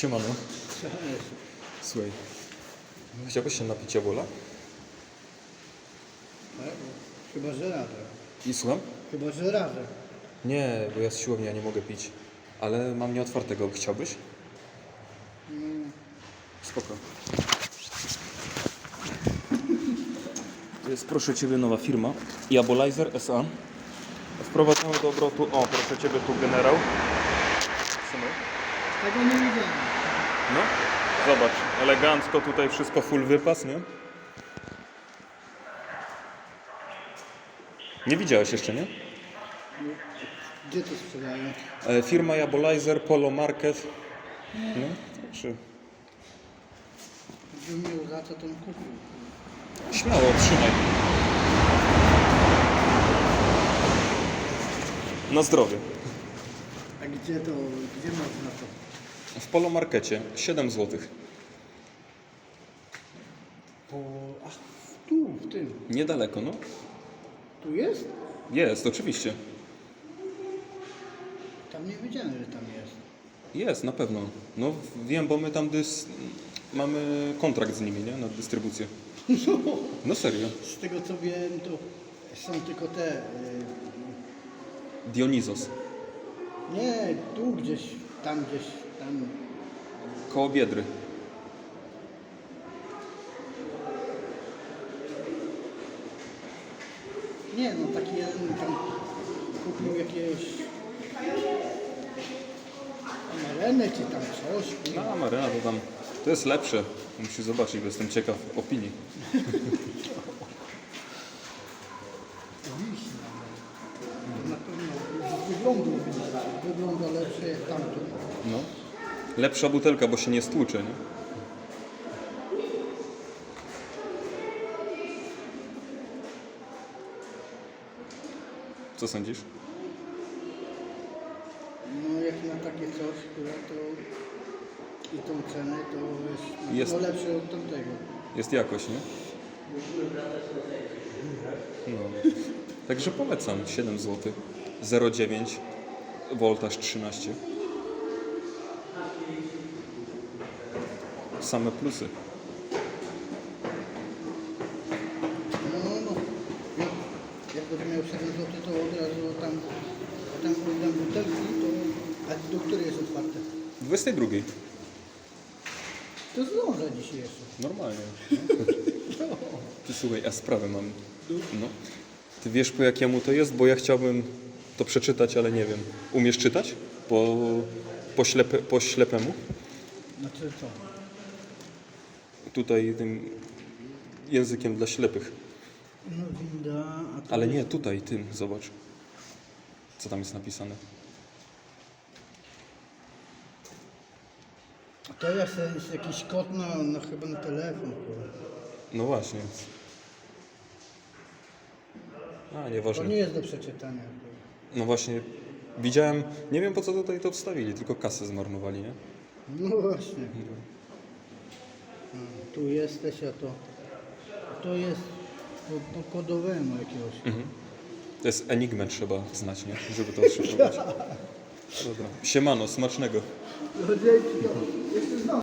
Siemano. Słuchaj, chciałbyś się napić jawola? Tak? Chyba, że razem. I słucham? Chyba, że razem. Nie, bo ja z siłowni ja nie mogę pić. Ale mam nieotwartego. Chciałbyś? Spoko. To jest, proszę Ciebie, nowa firma. Jabolizer S.A. Wprowadzamy do obrotu... O, proszę Ciebie, tu generał. Synu. Tego nie widziałem. No, zobacz, elegancko tutaj wszystko full wypas, nie? Nie widziałeś jeszcze, nie? Gdzie to sprzedają? E, Firma Jabolizer, Polo Market. No, także Gdybym miał za co, to bym kupił. śmiało, trzymaj. Na zdrowie. A gdzie to, gdzie można to? W Polo Markecie 7 zł. Po... Ach, tu, w tym. Niedaleko, no. Tu jest? Jest, oczywiście. Tam nie wiedziałem, że tam jest. Jest, na pewno. No wiem, bo my tam dys... mamy kontrakt z nimi, nie? Na dystrybucję. No serio. Z tego co wiem, to są tylko te... y, Dionizos. Nie, tu gdzieś, tam gdzieś, tam... Koło Biedry. Nie, no taki jeden tam kupił jakiegoś... Arenę czy tam coś. No, Maryna to tam... To jest lepsze. Musisz zobaczyć, bo jestem ciekaw opinii. Wiśnia. To na pewno z wyglądu wygląda lepsze jak tamto. No. Lepsza butelka, bo się nie stłucze, nie? Co sądzisz? No jak na takie coś, które to i tą cenę to jest, Jest. pewno lepsze od tamtego. Jest jakość, nie? No. Także polecam 7 zł. 0,9 voltaż 13. Same plusy. No, no, jak, jak będę miał 7 zł, to od razu tam, tam oddam butelki, to, a do której jest otwarte? 22. To zdążę dzisiaj jeszcze. Normalnie. Ty słuchaj, a sprawę mam. No. Ty wiesz po jakiemu to jest? Bo ja chciałbym to przeczytać, ale nie wiem. Umiesz czytać? Po, po, ślepe, po ślepemu? Znaczy co? Tutaj tym językiem dla ślepych. No winda, a Ale jest- nie, tutaj tym, zobacz. Co tam jest napisane? To jest, jest jakiś kod na, na chyba na telefon. kurwa. No właśnie. A, To nieważne. nie jest do przeczytania. kurwa. No właśnie, widziałem, nie wiem po co tutaj to wstawili, tylko kasę zmarnowali, nie? No właśnie. A, tu jesteś, a to, to jest po, po kodowemu jakiegoś. Mhm. To jest enigmę trzeba znać, nie? Żeby to odszyfrować. Dobra. Siemano, smacznego. No dzięki. No.